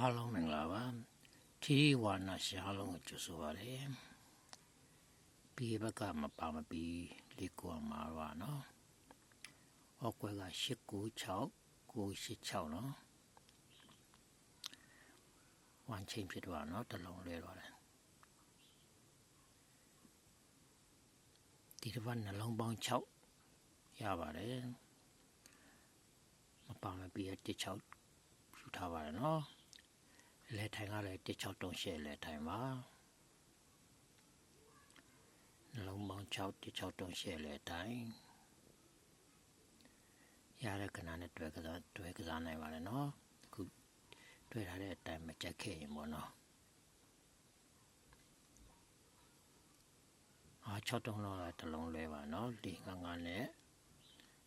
အားလုံးမင်္ဂလာပါထီဝါနာရှားလုံးကိုကြိုဆိုပါရစေပြီးဘက်ကမပါမပြီးလေးကွာမှာပါနော်ဟောကွဲက896 986နော်ဝမ်ချင်းဖြစ်သွားနော်တစ်လုံးလဲသွားတယ်ဒီတစ်ပတ်နှလုံးပေါင်း6ရပါတယ်မပါမပြီး16ဖြူထားပါတယ်နော် လဲထိုင်ကလည်း16တုံးရှဲလဲထိုင်ပါနှလုံးပေါင်း6 16တုံးရှဲလဲထိုင်ရတဲ့ကဏ္ဍနဲ့တွဲကစားတွဲကစားနိုင်ပါလေနော်အခုတွဲထားတဲ့အတိုင်းမကြက်ခဲ့ရင်ပေါ့နော်အာ6တုံးလောက်တစ်လုံးလဲပါနော်4 5 5နဲ့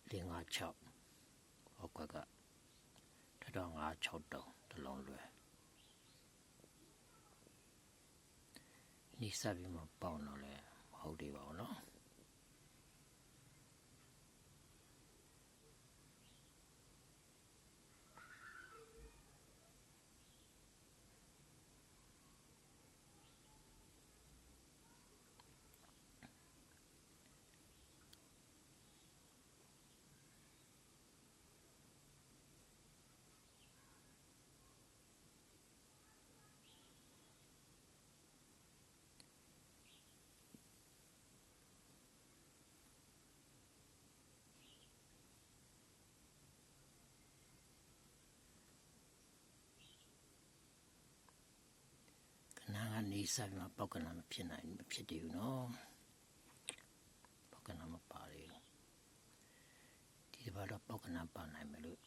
4 5 6ဟုတ်ကဲ့ကတတော့5 6တုံးတစ်လုံးလွယ် နိစ္စပြီးမှပေါအောင်တော့လဲမဟုတ်သေးပါဘူးเนาะ နေဆိုင်မှာပောက်ကနာမဖြစ်နိုင်မဖြစ်တည်ဘူးနော်ပောက်ကနာမပါလေဒီတစ်ပတ်တော့ပောက်ကနာပါနိုင်မယ်လို့